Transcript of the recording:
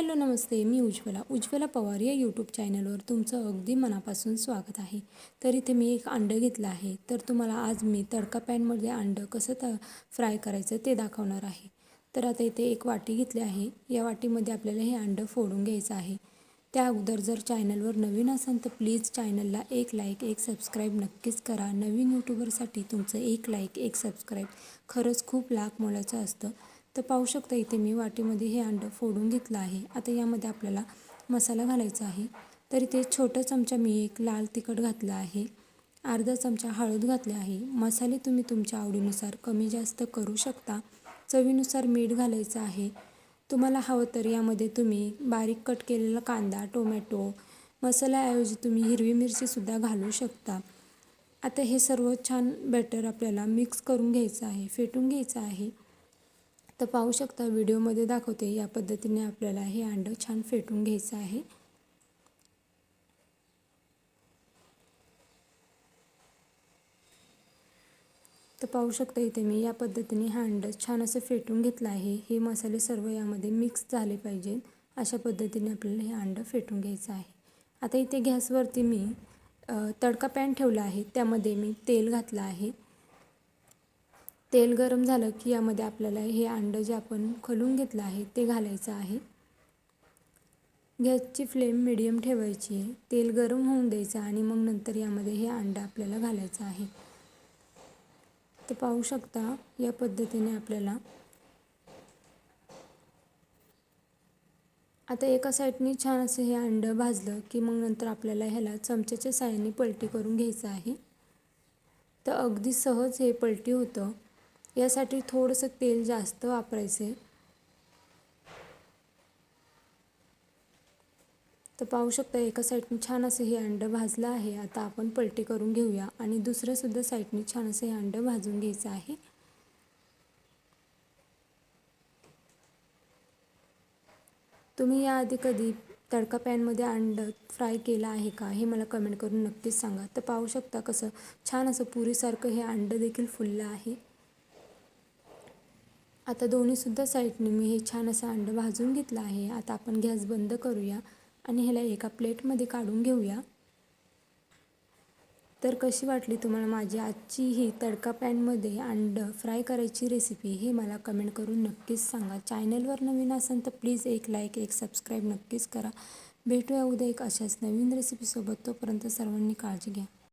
Hello नमस्ते. मी उज्ज्वला. उज्ज्वला पवार या यूट्यूब चॅनलवर तुमचं अगदी मनापासून स्वागत आहे. तर इथे मी एक अंडं घेतलं आहे. तर तुम्हाला आज मी तडका पॅनमध्ये अंडं कसं त फ्राय करायचं ते दाखवणार आहे. तर आता इथे एक वाटी घेतली आहे. या वाटीमध्ये आपल्याला हे अंडं फोडून घ्यायचं आहे. त्या अगोदर जर चॅनलवर नवीन असाल तर प्लीज चॅनलला एक लाईक एक सबस्क्राईब नक्कीच करा. नवीन यूट्यूबरसाठी तुमचं एक लाईक एक सबस्क्राईब खरंच खूप लाख मोलाचं असतं. तर पाहू शकता इथे मी वाटीमध्ये हे अंडं फोडून घेतलं आहे. आता यामध्ये आपल्याला मसाला घालायचा आहे. तर इथे छोटा चमचा मी एक लाल तिखट घातलं आहे. अर्धा चमचा हळद घातले आहे. मसाले तुम्ही तुमच्या आवडीनुसार कमी जास्त करू शकता. चवीनुसार मीठ घालायचं आहे. तुम्हाला हवं तर यामध्ये तुम्ही बारीक कट केलेला कांदा टोमॅटो मसाल्याऐवजी तुम्ही हिरवी मिरचीसुद्धा घालू शकता. आता हे सर्व छान बॅटर आपल्याला मिक्स करून घ्यायचं आहे फेटून घ्यायचं आहे. तर पाहू शकता व्हिडिओमध्ये दाखवते. या पद्धतीने आपल्याला हे अंडं छान फेटून घ्यायचं आहे. तर पाहू शकता इथे मी या पद्धतीने हा अंडं छान असं फेटून घेतलं आहे. हे मसाले सर्व यामध्ये मिक्स झाले पाहिजे अशा पद्धतीने आपल्याला हे अंडं फेटून घ्यायचं आहे. आता इथे गॅसवरती मी तडका पॅन ठेवला आहे. त्यामध्ये मी तेल घातलं आहे. तेल गरम झालं की यामध्ये आपल्याला हे अंडं जे आपण खलून घेतलं आहे ते घालायचं आहे. गॅसची फ्लेम मिडियम ठेवायची आहे. तेल गरम होऊन द्यायचं आणि मग नंतर यामध्ये हे अंडं आपल्याला घालायचं आहे. तर पाहू शकता या पद्धतीने आपल्याला आता एका साईडने छान असं हे अंडं भाजलं की मग नंतर आपल्याला ह्याला चमच्याच्या साह्याने पलटी करून घ्यायचं आहे. तर अगदी सहज हे पलटी होतं. यासाठी थोडंसं तेल जास्त वापरायचं. आहे तर पाहू शकता एका साईडने छान असं हे अंडं भाजलं आहे. आता आपण पलटी करून घेऊया आणि दुसऱ्यासुद्धा साईडने छान असं हे अंडं भाजून घ्यायचं आहे. तुम्ही याआधी कधी तडका पॅनमध्ये अंडं फ्राय केलं आहे का हे मला कमेंट करून नक्कीच सांगा. तर पाहू शकता कसं छान असं पुरीसारखं हे अंडं देखील फुललं आहे. आता दोन्हीसुद्धा साईडने मी हे छान असं अंडं भाजून घेतलं आहे. आता आपण गॅस बंद करूया आणि ह्याला एका प्लेटमध्ये काढून घेऊया. तर कशी वाटली तुम्हाला माझी आजची ही तडका पॅनमध्ये अंडं फ्राय करायची रेसिपी हे मला कमेंट करून नक्कीच सांगा. चॅनलवर नवीन असेल तर प्लीज एक लाईक एक सबस्क्राईब नक्कीच करा. भेटूया उद्या एक अशाच नवीन रेसिपीसोबत. तोपर्यंत सर्वांनी काळजी घ्या.